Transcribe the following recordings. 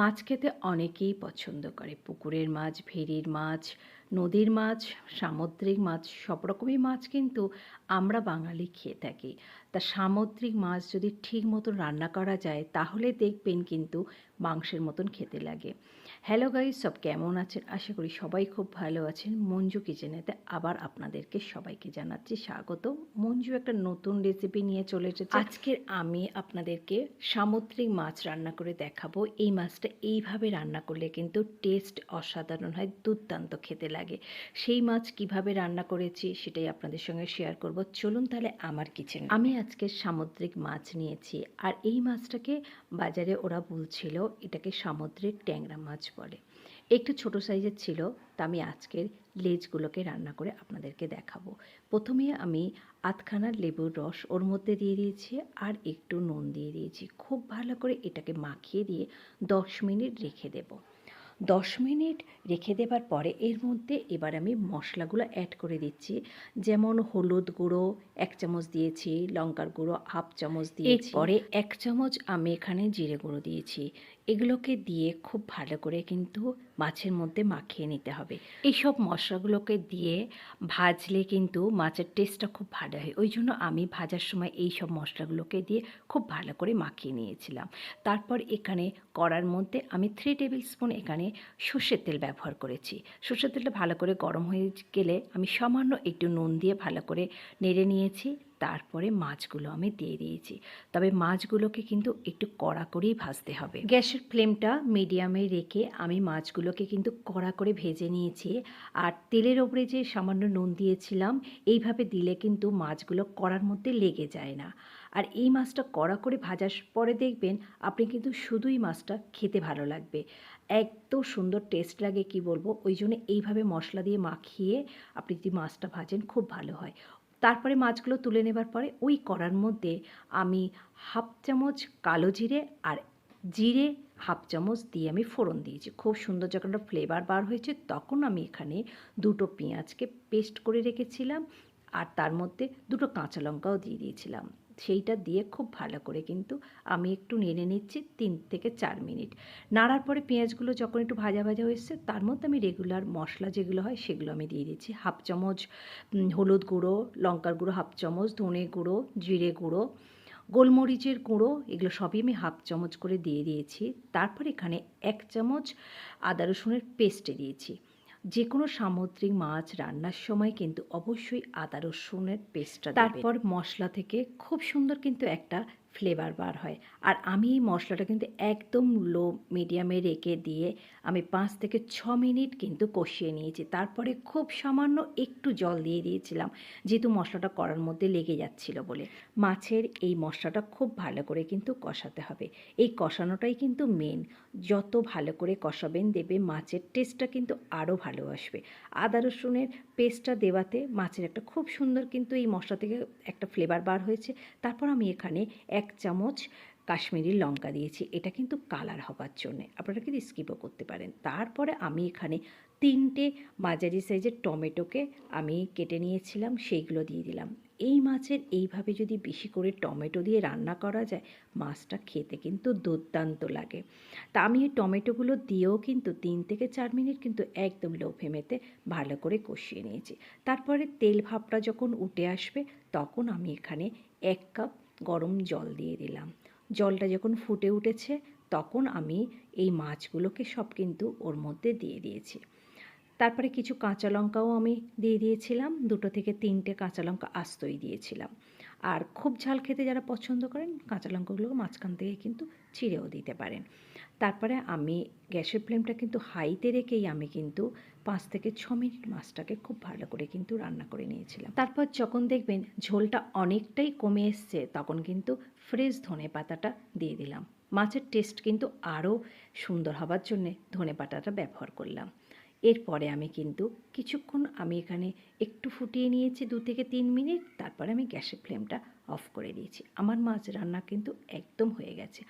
মাছ খেতে অনেকেই পছন্দ করে। পুকুরের মাছ, ভেরির মাছ, নদীর মাছ, সামুদ্রিক মাছ, সব রকমই মাছ কিন্তু আমরা বাঙালি খেয়ে থাকি। তা সামুদ্রিক মাছ যদি ঠিক মতন রান্না করা যায়, তাহলে দেখবেন কিন্তু মাংসের মতন খেতে লাগে। হ্যালো গাইজ সব কেমন আছেন? আশা করি সবাই খুব ভালো আছেন। মঞ্জু কিচেনেতে আবার আপনাদেরকে সবাইকে জানাচ্ছি স্বাগত মঞ্জু একটা নতুন রেসিপি নিয়ে চলে এসেছে। আজকের আমি আপনাদেরকে সামুদ্রিক মাছ রান্না করে দেখাবো। এই মাছটা এইভাবে রান্না করলে কিন্তু টেস্ট অসাধারণ হয়, দুর্দান্ত খেতে লাগে। সেই মাছ কীভাবে রান্না করেছি সেটাই আপনাদের সঙ্গে শেয়ার করব। চলুন তাহলে আমার কিচেন আমি আজকে সামুদ্রিক মাছ নিয়েছি। আর এই মাছটাকে বাজারে ওরা বলছিল এটাকে সামুদ্রিক ট্যাংরা মাছ বলে একটু ছোট সাইজের ছিল তা আমি আজকের লেজগুলোকে রান্না করে আপনাদেরকে দেখাবো। প্রথমে আমি আধখানা লেবুর রস ওর মধ্যে দিয়ে দিয়েছি আর একটু নুন দিয়ে দিয়েছি। খুব ভালো করে এটাকে মাখিয়ে দিয়ে দশ মিনিট রেখে দেবো। দশ মিনিট রেখে দেবার পরে এর মধ্যে এবার আমি মশলাগুলো অ্যাড করে দিচ্ছি। যেমন হলুদ গুঁড়ো এক চামচ দিয়েছি লঙ্কার গুঁড়ো হাফ চামচ দিয়েছি। পরে এক চামচ আমি এখানে জিরে গুঁড়ো দিয়েছি। এগুলোকে দিয়ে খুব ভালো করে কিন্তু মাছের মধ্যে মাখিয়ে নিতে হবে। এইসব মশলাগুলোকে দিয়ে ভাজলে কিন্তু মাছের টেস্টটা খুব ভালো হয়। ওই জন্য আমি ভাজার সময় এই সব মশলাগুলোকে দিয়ে খুব ভালো করে মাখিয়ে নিয়েছিলাম। তারপর এখানে করার মধ্যে আমি থ্রি টেবিল স্পুন এখানে সর্ষের তেল ব্যবহার করেছি। সর্ষের তেলটা ভালো করে গরম হয়ে গেলে আমি সামান্য একটু নুন দিয়ে ভালো করে নেড়ে নিয়েছি। তারপরে মাছগুলো আমি দিয়ে দিয়েছি। তবে মাছগুলোকে কিন্তু একটু কড়া করেই ভাজতে হবে। গ্যাসের ফ্লেমটা মিডিয়ামে রেখে আমি মাছগুলোকে কিন্তু কড়া করে ভেজে নিয়েছি। আর তেলের ওপরে যে সামান্য নুন দিয়েছিলাম, এইভাবে দিলে কিন্তু মাছগুলো কড়ার মধ্যে লেগে যায় না। আর এই মাছটা কড়া করে ভাজার পরে দেখবেন, আপনি কিন্তু শুধুই মাছটা খেতে ভালো লাগবে। এত সুন্দর টেস্ট লাগে, কি বলব? ওই জন্য এইভাবে মশলা দিয়ে মাখিয়ে আপনি যদি মাছটা ভাজেন, খুব ভালো হয়। তারপরে মাছগুলো তুলে নেবার পরে ওই কড়ার মধ্যে আমি হাফ চামচ কালো জিরে আর জিরে হাফ চামচ দিয়ে আমি ফোড়ন দিয়েছি। খুব সুন্দর যখন একটা ফ্লেভার বার হয়েছে তখন আমি এখানে দুটো পেঁয়াজকে পেস্ট করে রেখেছিলাম আর তার মধ্যে দুটো কাঁচা লঙ্কাও দিয়ে দিয়েছিলাম। সেইটা দিয়ে খুব ভালো করে কিন্তু আমি একটু নেড়ে নিচ্ছি তিন থেকে চার মিনিট। নাড়ার পরে পেঁয়াজগুলো যখন একটু ভাজা ভাজা হয়েছে তার মধ্যে আমি রেগুলার মশলা যেগুলো হয় সেগুলো আমি দিয়ে দিচ্ছি। হাফ চামচ হলুদ গুঁড়ো, লঙ্কার গুঁড়ো হাফ চামচ, ধনে গুঁড়ো, জিরে গুঁড়ো, গোলমরিচের গুঁড়ো, এগুলো সবই আমি হাফ চামচ করে দিয়ে দিয়েছি। তারপর এখানে এক চামচ আদা রসুনের পেস্টে দিয়েছি। যে কোনো সামুদ্রিক মাছ রান্নার সময় কিন্তু অবশ্যই আদা রসুনের পেস্টটা তারপর মশলা থেকে খুব সুন্দর কিন্তু একটা ফ্লেভার বার হয়। আর আমি এই মশলাটা কিন্তু একদম লো মিডিয়ামে রেখে দিয়ে আমি পাঁচ থেকে ছ মিনিট কিন্তু কষিয়ে নিয়েছি। তারপরে খুব সামান্য একটু জল দিয়ে দিয়েছিলাম, যেহেতু মশলাটা করার মধ্যে লেগে যাচ্ছিল বলে। মাছের এই মশলাটা খুব ভালো করে কিন্তু কষাতে হবে। এই কষানোটাই কিন্তু মেন যত ভালো করে কষাবেন দেবে মাছের টেস্টটা কিন্তু আরও ভালো আসবে। আদা, রসুনের পেস্টটা দেওয়াতে মাছের একটা খুব সুন্দর কিন্তু এই মশলা থেকে একটা ফ্লেভার বার হয়েছে। তারপর আমি এখানে এক চামচ কাশ্মীরি লঙ্কা দিয়েছি। এটা কিন্তু কালার হবার জন্যে। আপনারা কিন্তু স্কিপও করতে পারেন। তারপরে আমি এখানে তিনটে মাঝারি সাইজের টমেটোকে আমি কেটে নিয়েছিলাম, সেইগুলো দিয়ে দিলাম। এই মাছের এইভাবে যদি বেশি করে টমেটো দিয়ে রান্না করা যায়, মাছটা খেতে কিন্তু দুর্দান্ত লাগে। তা আমি এই টমেটোগুলো দিয়েও কিন্তু তিন থেকে চার মিনিট কিন্তু একদম লো ফ্লেমেতে ভালো করে কষিয়ে নিয়েছি। তারপরে তেল ভাবটা যখন উঠে আসবে, তখন আমি এখানে এক কাপ গরম জল দিয়ে দিলাম। জলটা যখন ফুটে উঠেছে, তখন আমি এই মাছগুলোকে সব কিন্তু ওর মধ্যে দিয়ে দিয়েছি। তারপরে কিছু কাঁচা লঙ্কাও আমি দিয়ে দিয়েছিলাম, দুটো থেকে তিনটে কাঁচা লঙ্কা আস্তই দিয়েছিলাম। আর খুব ঝাল খেতে যারা পছন্দ করেন, কাঁচা লঙ্কাগুলো মাঝখান থেকে কিন্তু ছিঁড়েও দিতে পারেন। তারপরে আমি গ্যাসের ফ্লেমটা কিন্তু হাইতে রেখেই আমি কিন্তু পাঁচ থেকে ছ মিনিট মাছটাকে খুব ভালো করে কিন্তু রান্না করে নিয়েছিলাম। তারপর যখন দেখবেন ঝোলটা অনেকটাই কমে এসছে, তখন কিন্তু ফ্রেশ ধনে পাতাটা দিয়ে দিলাম। মাছের টেস্ট কিন্তু আরও সুন্দর হবার জন্যে ধনে পাতাটা ব্যবহার করলাম। এরপরে আমি কিন্তু কিছুক্ষণ আমি এখানে একটু ফুটিয়ে নিয়েছি দু থেকে তিন মিনিট, তারপরে আমি গ্যাসের ফ্লেমটা অফ করে দিয়েছি। আমার মাছ রান্না কিন্তু একদম হয়ে গেছে।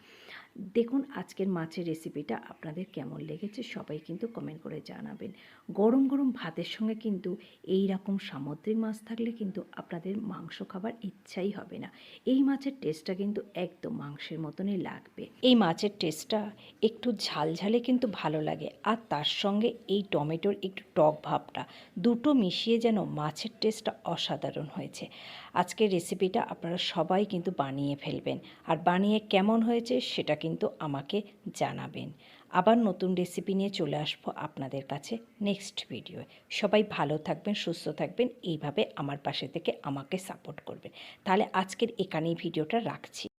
দেখুন আজকের মাছের রেসিপিটা আপনাদের কেমন লেগেছে, সবাই কিন্তু কমেন্ট করে জানাবেন। গরম গরম ভাতের সঙ্গে কিন্তু এই রকম সামুদ্রিক মাছ থাকলে কিন্তু আপনাদের মাংস খাবার ইচ্ছাই হবে না। এই মাছের টেস্টটা কিন্তু একদম মাংসের মতনই লাগবে। এই মাছের টেস্টটা একটু ঝালঝালে কিন্তু ভালো লাগে, আর তার সঙ্গে এই টমেটোর একটু টক ভাবটা, দুটো মিশিয়ে যেন মাছের টেস্টটা অসাধারণ হয়েছে। আজকের রেসিপিটা আপনারা সবাই কিন্তু বানিয়ে ফেলবেন। আর বানিয়ে কেমন হয়েছে সেটা কিন্তু আমাকে জানাবেন। আবার নতুন রেসিপি নিয়ে চলে আসব আপনাদের কাছে নেক্সট ভিডিও সবাই ভালো থাকবেন, সুস্থ থাকবেন, এইভাবে আমার পাশে থেকে আমাকে সাপোর্ট করবেন। তাহলে আজকের এখানেই ভিডিওটা রাখছি।